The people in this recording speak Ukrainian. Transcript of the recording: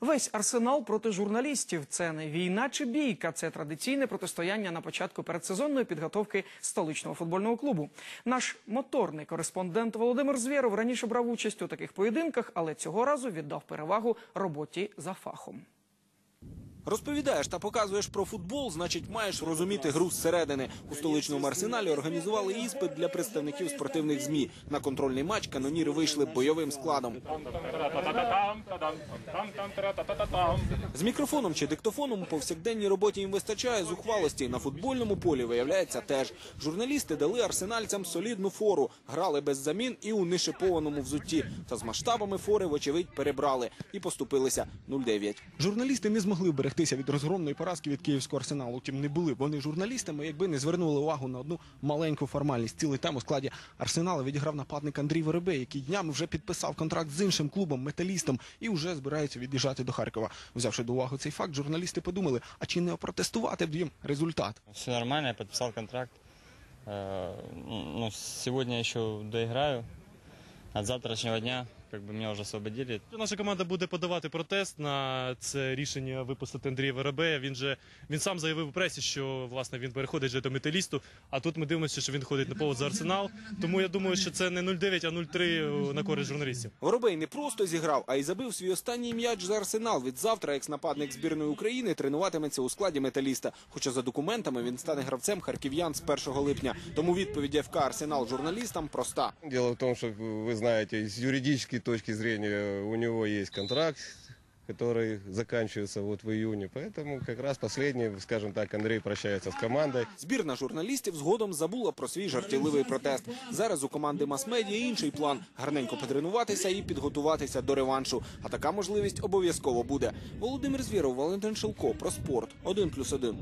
Весь арсенал проти журналістів це не війна чи бійка, це традиційне протистояння на початку передсезонної підготовки столичного футбольного клубу. Наш моторний кореспондент Володимир Звєров раніше брав участь у таких поєдинках, але цього разу віддав перевагу роботі за фахом. Розповідаєш та показуєш про футбол, значить, маєш розуміти гру зсередини. У столичному арсеналі організували іспит для представників спортивних змі. На контрольний матч каноніри вийшли бойовим складом. З мікрофоном чи диктофоном у повсякденній роботі їм вистачає зухвалості. На футбольному полі виявляється теж. Журналісти дали арсенальцям солідну фору, грали без замін і у нешипованому взутті. Та з масштабами фори, вочевидь, перебрали і поступилися 0-9. Журналісти не змогли вберегтися від розгромної поразки від київського арсеналу. Втім, не були вони журналістами, якби не звернули увагу на одну маленьку формальність. Цілий тем у складі арсенала відіграв нападник Андрій Воробей, який днями вже підписав контракт з іншим клубом, металістом, і вже збирається від'їжджати до Харкова. Взявши до уваги цей факт, журналісти подумали, а чи не опротестувати б їм результат? Все нормально, я подписал контракт. Э, Ну, сегодня еще доиграю. От завтрашнего дня как бы меня уже освободили. Наша команда буде подавати протест на це рішення випустити Андрія Воробея. Він же він сам заявив у пресі, що власне він переходить вже до металісту. А тут ми дивимося, що він ходить на повод за арсенал. Тому я думаю, що це не 0,9, а 0,3 на користь журналістів. Воробей не просто зіграв, а й забив свій останній м'яч за арсенал. Від завтра екс-нападник збірної України тренуватиметься у складі металіста. Хоча за документами він стане гравцем харків'ян з 1 липня. Тому відповідь ФК Арсенал журналістам проста. Дело в том, что вы знаете, с юридической точки зрения у него есть контракт, который заканчивается вот в июне. Поэтому как раз последний, скажем так, Андрей прощается с командой. Збірна журналістів згодом забула про свій жартівливий протест. Зараз у команди мас-медіа інший план гарненько потренуватися і підготуватися до реваншу. А така можливість обов'язково буде. Володимир Звєров, Валентин Шилко про спорт 1+,1.